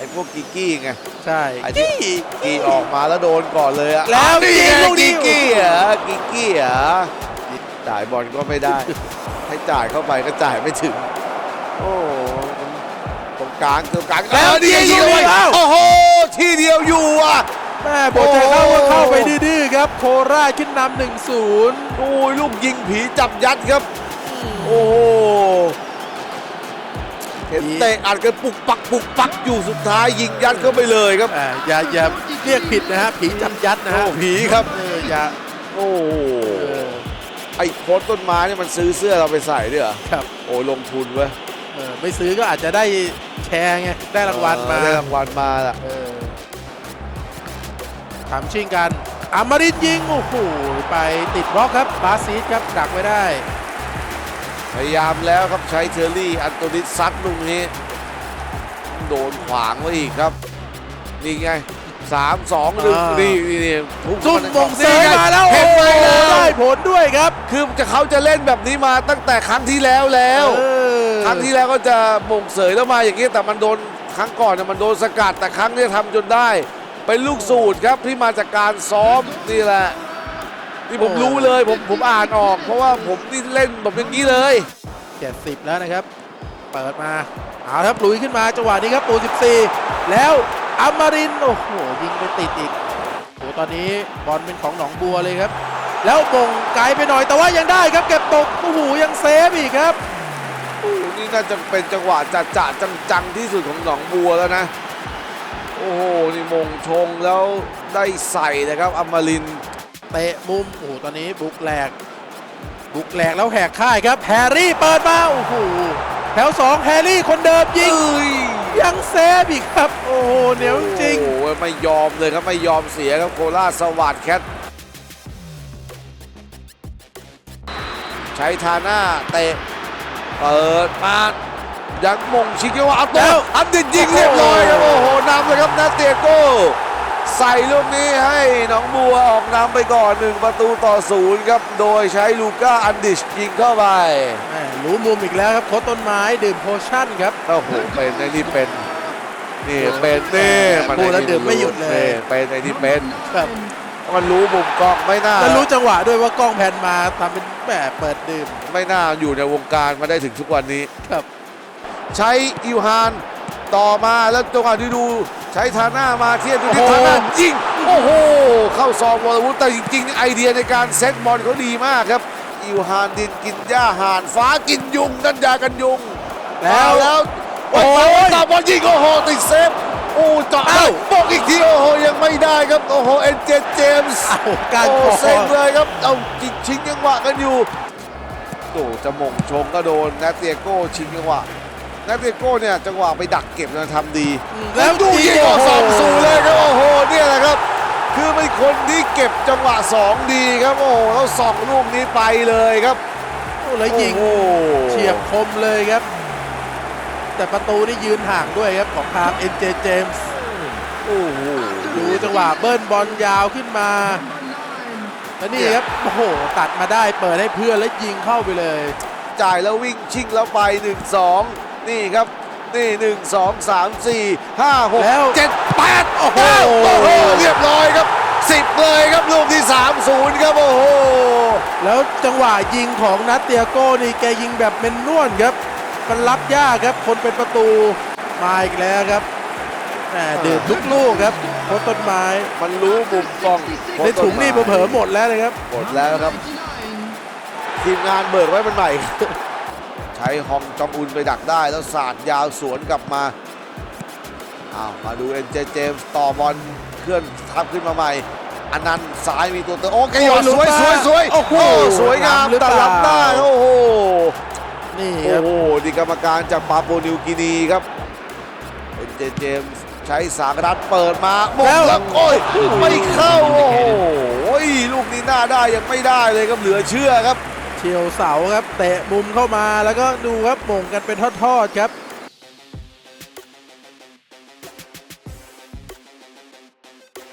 อ้พวกกิกกี้ไงใช่ ไอ้ที่กีออกมาแล้วโดนก่อนเลยอะแล้วนี่ไงยิงลูกนี้ กิกกี้เหรอกิกกี้เหรอจ่ายบอลก็ไม่ได้ ให้จ่ายเข้าไปก็จ่ายไม่ถึง โอ้ตรงกลางตรงกลางแล้วเออนี่ยิยิงงลูกเอานี้ไว้แล้วโอ้โหที่เดียวอยู่อะ แม่บทใจเข้าโอ้ก็เข้าไปดื้อๆครับ โคราชขึ้นนำหนึ่งศูนย์โอ้ยลูกยิงผีจับยัดครับ โอ้โห เห็นเตะอัดกันปุกปักปุกปักอยู่สุดท้ายยิงยัดเข้าไปเลยครับ อ่าอย่าอย่าเรียกผิดนะฮะผีจับยัดนะโอ้ฮะผีครับ เอออย่าโอ้โหเออไอ้โค้ดต้นไม้เนี่ยมันซื้อเสื้อเราไปใส่ด้วยเหรอครับโอ้ยลงทุนเว้ยเออไม่ซื้อก็อาจจะได้แชร์ไงได้รางวัลมาเออได้รางวัลมาล่ะเออถามชิงกันอมรินทร์ยิงโอ้โหไปติดบล็อกครับบาซีสครับดักไว้ได้ พยายามแล้วครับใช้เทอร์รี่อันโตนิสซัดลูกนี้ โดนขวางไว้อีกครับ นี่ไงสามสองหนึ่งอ่านี่นี่นี่นี่ทุบซุ่มข้มงเซยนี่ไมาแล้วเห็นไหมโอ้แล้โหได้วผลด้วยครับ คือจะเขาจะเล่นแบบนี้มาตั้งแต่ครั้งที่แล้วแล้วเออครั้งที่แล้วก็จะมงเสยแล้วมาอย่างนี้แต่มันโดนครั้งก่อนเนี่ยมันโดนสกัดแต่ครั้งนี้ทำจนได้ เป็นลูกสูตรครับที่มาจากการซ้อมนี่แหละ ที่ผมรู้เลยผมผมอ่านออก เพราะว่าผมนี่เล่นแบบอย่างนี้เลยเจ็ดสิบแล้วนะครับ เปิดมาเอาครับลุยขึ้นมาจังหวะนี้ครับปู14 แล้วอมรินทร์โอ้โห ยิงไปติดอีกโอ้ตอนนี้บอลเป็นของหนองบัวเลยครับ แล้วมงไกลไปหน่อยแต่ว่ายังได้ครับ เก็บตกโอ้โหยังเซฟอีกครับโอ้โหนี่น่าจะเป็นจังหวะจัดจะจังๆที่สุดของหนองบัวแล้วนะโอ้โหนี่มงชงแล้วได้ใส่นะครับอมรินทร์ เตะมุมโอ้โหตอนนี้บุกแหลก บุกแหลกแล้วแหกค่ายครับแฮร์รี่เปิดมาโอ้โหแถวสองแฮร์รี่คนเดิมยิงเอ้ยยังเซฟอีกครับ โอ้โหเหนียวจริงโอ้โหไม่ยอมเลยครับไม่ยอมเสียครับโคราชสวัสดิ์แคทใช้ทาหน้าเตะเปิดมายังมงชิงเกวะเอาแล้ตัววอันดิดยิงเรียบร้อยครับโอ้โหนำเลยครับนาเตียโก้ ใส่ลูกนี้ให้หนองบัวออกนำไปก่อนหนึ่งประตูต่อศูนย์ครับ โดยใช้ลูก้าอันดิชยิงเข้าไปแหม่รู้มุมอีกแล้วครับโคตต้นไม้ดื่มโพชั่นครับโอ้โหเป็นไอ้นี่เป็นนี่เป็นนี่มันพูดแล้วดื่มไม่หยุดเลยนี่เป็นไอ้นี่เป็นครับมันรู้มุมกล้องไม่น่าแล้วรู้จังหวะด้วยว่ากล้องแพนมาทำเป็นแหมเปิดดื่ม ไม่น่าอยู่ในวงการมาได้ถึงทุกวันนี้ครับ ใช้อิวฮาน ต่อมาแล้วจังหวะที่ดูใช้ทาน่ามาเทียบดูที่โอ้โหทาน่ายิงโอ้โห เข้าซองวอลวุธแต่จริงๆไอเดียในการเซตบอลเขาดีมากครับ อิวฮานดินกินหญ้าห่านฟ้ากินยุงนั่นยากันยุง แล้วเอาแล้วโอ้โอ้ยยตาบอลยิงโอ้โหติดเซฟโอ้เจาะเอ้าได้บอกอีกทีโอ้โหยังไม่ได้ครับโอ้โหเอ็นเจเจมส์อ้าวการโอ้คอเซ็งเลยครับเอาจิงชิงจังหวะกันอยู่โอ้จะมงชงก็โดนนาเตียโก้ชิงจังหวะ นาเตียโก้เนี่ยจังหวะไปดักเก็บนะทำดี แล้วดูยิงออกโโหสองศูนย์เลยครับโอ้โหเนี่ยแหละครับ คือเป็นคนที่เก็บจังหวะสองดีครับโอ้โหแล้วสองลูกนี้ไปเลยครับโอ้แล้วยิงโอ้โหเฉียบคมเลยครับ แต่ประตูนี่ยืนห่างด้วยครับของทางเอ็นเจเจมส์โอ้โหดูจังหวะเบิ้ลบอลยาวขึ้นมาแล้วนี่ครับโอ้โหตัดมาได้เปิดให้เพื่อนแล้วยิงเข้าไปเลย จ่ายแล้ววิ่งชิงแล้วไป 1 2 นี่ครับ นี่1 2 3 4 5แล้ว6 7 8โอ้โหโอ้โหเรียบร้อยครับ10เลยครับลูกที่3 0ครับโอ้โหแล้วจังหวะยิงของนัตเตียโก้นี่แกยิงแบบเป็นนวลครับมันรับยากครับ คนเป็นประตูมาอีกแล้วครับแหมดื่มทุกลูกครับโคตรต้นไม้มันรู้มุมกล้องในถุงนี่เผลอๆหมดแล้วเลยครับหมดแล้วครับ ทีมงานเบิกไว้เป็นใหม่ ใช้ฮองจองอุนไปดักได้แล้วสาดยาวสวนกลับมาอ้าวมาดูเอ็นเจเจมส์ต่อบอลเคลื่อนทับขึ้นมาใหม่อันนั้นซ้ายมีตัวเตอโอ้แกหยอดสวยสวยสวยโอ้โหสวยงามล้ำหรือเปแต่ล่าลับได้โอ้โหนี่คโอ้รับโหดีกรรมการจากปาโปนิวกินีครับเอ็นเจเจมส์ใช้สากรัดเปิดมามุมแล้วโอ้ยไม่เข้าโอ้โหลูกนี้หน้าได้ยังไม่ได้เลยครับเหลือเชื่อครับ เฉียวเสาครับ เตะมุมเข้ามาแล้วก็ดูครับหม่งกันเป็นทอดๆครับ